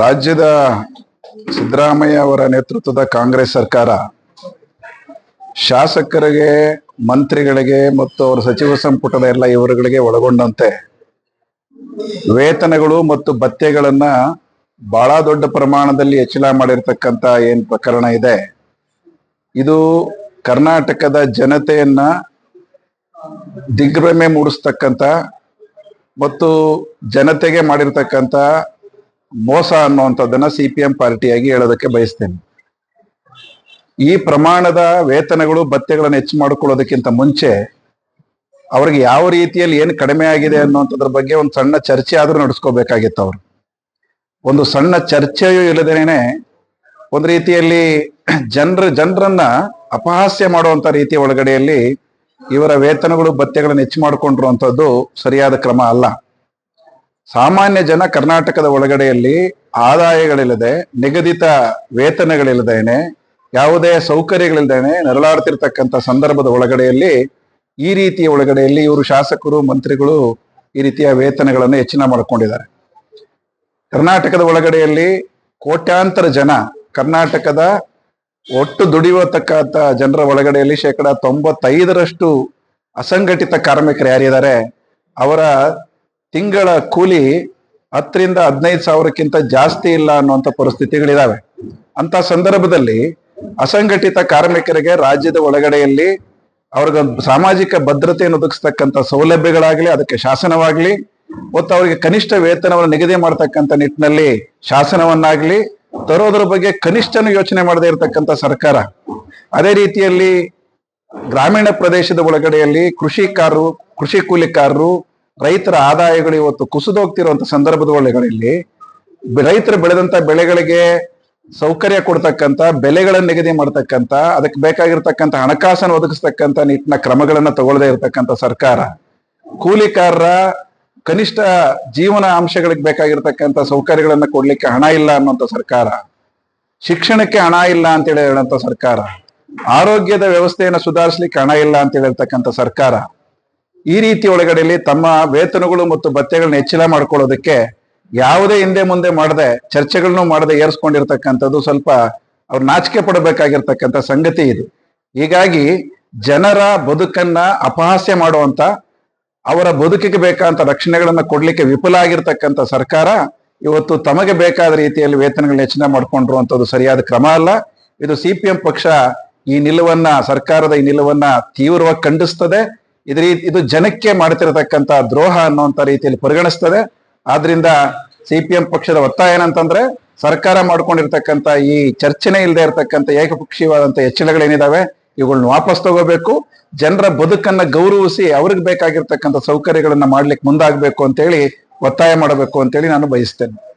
ರಾಜ್ಯದ ಸಿದ್ದರಾಮಯ್ಯ ಅವರ ನೇತೃತ್ವದ ಕಾಂಗ್ರೆಸ್ ಸರ್ಕಾರ ಶಾಸಕರಿಗೆ, ಮಂತ್ರಿಗಳಿಗೆ ಮತ್ತು ಅವರ ಸಚಿವ ಸಂಪುಟದ ಎಲ್ಲ ಇವರುಗಳಿಗೆ ಒಳಗೊಂಡಂತೆ ವೇತನಗಳು ಮತ್ತು ಭತ್ಯೆಗಳನ್ನ ಬಹಳ ದೊಡ್ಡ ಪ್ರಮಾಣದಲ್ಲಿ ಹೆಚ್ಚಳ ಮಾಡಿರ್ತಕ್ಕಂತ ಏನ್ ಪ್ರಕರಣ ಇದೆ. ಇದು ಕರ್ನಾಟಕದ ಜನತೆಯನ್ನ ದಿಗ್ಭ್ರಮೆ ಮೂಡಿಸ್ತಕ್ಕಂಥ ಮತ್ತು ಜನತೆಗೆ ಮಾಡಿರ್ತಕ್ಕಂಥ ಮೋಸ ಅನ್ನುವಂಥದ್ದನ್ನ ಸಿ ಪಿ ಎಂ ಪಾರ್ಟಿಯಾಗಿ ಹೇಳೋದಕ್ಕೆ ಬಯಸ್ತೇನೆ. ಈ ಪ್ರಮಾಣದ ವೇತನಗಳು ಭತ್ಯೆಗಳನ್ನು ಹೆಚ್ಚು ಮಾಡಿಕೊಳ್ಳೋದಕ್ಕಿಂತ ಮುಂಚೆ ಅವ್ರಿಗೆ ಯಾವ ರೀತಿಯಲ್ಲಿ ಏನು ಕಡಿಮೆ ಆಗಿದೆ ಅನ್ನುವಂಥದ್ರ ಬಗ್ಗೆ ಒಂದು ಸಣ್ಣ ಚರ್ಚೆ ಆದರೂ ನಡೆಸ್ಕೋಬೇಕಾಗಿತ್ತು ಅವರು. ಒಂದು ಸಣ್ಣ ಚರ್ಚೆಯೂ ಇಲ್ಲದೇನೆ ಒಂದು ರೀತಿಯಲ್ಲಿ ಜನರ, ಜನರನ್ನ ಅಪಹಾಸ್ಯ ಮಾಡುವಂತ ರೀತಿಯ ಒಳಗಡೆಯಲ್ಲಿ ಇವರ ವೇತನಗಳು ಭತ್ಯೆಗಳನ್ನು ಹೆಚ್ಚು ಮಾಡಿಕೊಂಡಿರುವಂಥದ್ದು ಸರಿಯಾದ ಕ್ರಮ ಅಲ್ಲ. ಸಾಮಾನ್ಯ ಜನ ಕರ್ನಾಟಕದ ಒಳಗಡೆಯಲ್ಲಿ ಆದಾಯಗಳಿಲ್ಲದೆ, ನಿಗದಿತ ವೇತನಗಳಿಲ್ಲದೇನೆ, ಯಾವುದೇ ಸೌಕರ್ಯಗಳಿಲ್ಲದೇನೆ ನರಳಾಡ್ತಿರ್ತಕ್ಕಂಥ ಸಂದರ್ಭದ ಒಳಗಡೆಯಲ್ಲಿ, ಈ ರೀತಿಯ ಒಳಗಡೆಯಲ್ಲಿ ಇವರು ಶಾಸಕರು, ಮಂತ್ರಿಗಳು ಈ ರೀತಿಯ ವೇತನಗಳನ್ನು ಹೆಚ್ಚಿನ ಮಾಡ್ಕೊಂಡಿದ್ದಾರೆ. ಕರ್ನಾಟಕದ ಒಳಗಡೆಯಲ್ಲಿ ಕೋಟ್ಯಾಂತರ ಜನ ಕರ್ನಾಟಕದ ಒಟ್ಟು ದುಡಿಯತಕ್ಕಂಥ ಜನರ ಒಳಗಡೆಯಲ್ಲಿ ಶೇಕಡ ತೊಂಬತ್ತೈದರಷ್ಟು ಅಸಂಘಟಿತ ಕಾರ್ಮಿಕರು ಯಾರಿದ್ದಾರೆ, ಅವರ ತಿಂಗಳ ಕೂಲಿ ಹತ್ತರಿಂದ ಹದಿನೈದು ಸಾವಿರಕ್ಕಿಂತ ಜಾಸ್ತಿ ಇಲ್ಲ ಅನ್ನುವಂಥ ಪರಿಸ್ಥಿತಿಗಳಿದಾವೆ. ಅಂತ ಸಂದರ್ಭದಲ್ಲಿ ಅಸಂಘಟಿತ ಕಾರ್ಮಿಕರಿಗೆ ರಾಜ್ಯದ ಒಳಗಡೆಯಲ್ಲಿ ಅವ್ರಿಗೆ ಸಾಮಾಜಿಕ ಭದ್ರತೆಯನ್ನು ಒದಗಿಸ್ತಕ್ಕಂಥ ಸೌಲಭ್ಯಗಳಾಗಲಿ, ಅದಕ್ಕೆ ಶಾಸನವಾಗಲಿ, ಮತ್ತು ಅವರಿಗೆ ಕನಿಷ್ಠ ವೇತನವನ್ನು ನಿಗದಿ ಮಾಡತಕ್ಕಂಥ ನಿಟ್ಟಿನಲ್ಲಿ ಶಾಸನವನ್ನಾಗಲಿ, ತರೋದ್ರ ಬಗ್ಗೆ ಕನಿಷ್ಠನು ಯೋಚನೆ ಮಾಡದೇ ಇರತಕ್ಕಂಥ ಸರ್ಕಾರ. ಅದೇ ರೀತಿಯಲ್ಲಿ ಗ್ರಾಮೀಣ ಪ್ರದೇಶದ ಒಳಗಡೆಯಲ್ಲಿ ಕೃಷಿಕಾರರು ಕೃಷಿ ಕೂಲಿಕಾರರು ರೈತರ ಆದಾಯಗಳು ಇವತ್ತು ಕುಸಿದೋಗ್ತಿರುವಂತ ಸಂದರ್ಭದ ಒಳಗಡೆಯಲ್ಲಿ ಬೆ- ರೈತರು ಬೆಳೆದಂತ ಬೆಳೆಗಳಿಗೆ ಸೌಕರ್ಯ ಕೊಡ್ತಕ್ಕಂಥ ಬೆಲೆಗಳನ್ನು ನಿಗದಿ ಮಾಡ್ತಕ್ಕಂಥ ಅದಕ್ಕೆ ಬೇಕಾಗಿರ್ತಕ್ಕಂಥ ಹಣಕಾಸನ್ನು ಒದಗಿಸ್ತಕ್ಕಂಥ ನಿಟ್ಟಿನ ಕ್ರಮಗಳನ್ನು ತಗೊಳ್ಳದೇ ಇರತಕ್ಕಂಥ ಸರ್ಕಾರ, ಕೂಲಿಕಾರರ ಕನಿಷ್ಠ ಜೀವನ ಅಂಶಗಳಿಗೆ ಬೇಕಾಗಿರ್ತಕ್ಕಂಥ ಸೌಕರ್ಯಗಳನ್ನು ಕೊಡ್ಲಿಕ್ಕೆ ಹಣ ಇಲ್ಲ ಅನ್ನುವಂಥ ಸರ್ಕಾರ, ಶಿಕ್ಷಣಕ್ಕೆ ಹಣ ಇಲ್ಲ ಅಂತೇಳಿ ಹೇಳಂತ ಸರ್ಕಾರ, ಆರೋಗ್ಯದ ವ್ಯವಸ್ಥೆಯನ್ನು ಸುಧಾರಿಸ್ಲಿಕ್ಕೆ ಹಣ ಇಲ್ಲ ಅಂತ ಹೇಳಿರ್ತಕ್ಕಂಥ ಸರ್ಕಾರ ಈ ರೀತಿ ಒಳಗಡೆಯಲ್ಲಿ ತಮ್ಮ ವೇತನಗಳು ಮತ್ತು ಭತ್ಯೆಗಳನ್ನ ಹೆಚ್ಚಳ ಮಾಡ್ಕೊಳ್ಳೋದಕ್ಕೆ ಯಾವುದೇ ಹಿಂದೆ ಮುಂದೆ ಮಾಡದೆ ಚರ್ಚೆಗಳನ್ನು ಮಾಡದೆ ಏರ್ಸ್ಕೊಂಡಿರ್ತಕ್ಕಂಥದ್ದು ಸ್ವಲ್ಪ ಅವ್ರು ನಾಚಿಕೆ ಪಡಬೇಕಾಗಿರ್ತಕ್ಕಂಥ ಸಂಗತಿ ಇದು. ಹೀಗಾಗಿ ಜನರ ಬದುಕನ್ನ ಅಪಹಾಸ್ಯ ಮಾಡುವಂತ, ಅವರ ಬದುಕಿಗೆ ಬೇಕಾದಂತ ರಕ್ಷಣೆಗಳನ್ನ ಕೊಡ್ಲಿಕ್ಕೆ ವಿಫಲ ಆಗಿರ್ತಕ್ಕಂಥ ಸರ್ಕಾರ ಇವತ್ತು ತಮಗೆ ಬೇಕಾದ ರೀತಿಯಲ್ಲಿ ವೇತನಗಳನ್ನ ಹೆಚ್ಚಿನ ಮಾಡ್ಕೊಂಡಿರುವಂತದ್ದು ಸರಿಯಾದ ಕ್ರಮ ಅಲ್ಲ. ಇದು ಸಿ ಪಿ ಎಂ ಪಕ್ಷ ಈ ನಿಲುವನ್ನ, ಸರ್ಕಾರದ ಈ ನಿಲುವನ್ನ ತೀವ್ರವಾಗಿ ಖಂಡಿಸ್ತದೆ. ಇದು ರೀ- ಇದು ಜನಕ್ಕೆ ಮಾಡ್ತಿರತಕ್ಕಂತ ದ್ರೋಹ ಅನ್ನುವಂತ ರೀತಿಯಲ್ಲಿ ಪರಿಗಣಿಸ್ತದೆ. ಆದ್ರಿಂದ ಸಿ ಪಿ ಎಂ ಪಕ್ಷದ ಒತ್ತಾಯ ಏನಂತಂದ್ರೆ ಸರ್ಕಾರ ಮಾಡ್ಕೊಂಡಿರ್ತಕ್ಕಂತ ಈ ಚರ್ಚೆನೆ ಇಲ್ಲದೆ ಇರತಕ್ಕಂತ ಏಕಪಕ್ಷೀಯವಾದಂತ ಹೆಚ್ಚಳಗಳೇನಿದಾವೆ ಇವುಗಳನ್ನ ವಾಪಸ್ ತಗೋಬೇಕು. ಜನರ ಬದುಕನ್ನ ಗೌರವಿಸಿ ಅವ್ರಿಗೆ ಬೇಕಾಗಿರ್ತಕ್ಕಂಥ ಸೌಕರ್ಯಗಳನ್ನ ಮಾಡ್ಲಿಕ್ಕೆ ಮುಂದಾಗಬೇಕು ಅಂತೇಳಿ ಒತ್ತಾಯ ಮಾಡಬೇಕು ಅಂತೇಳಿ ನಾನು ಬಯಸ್ತೇನೆ.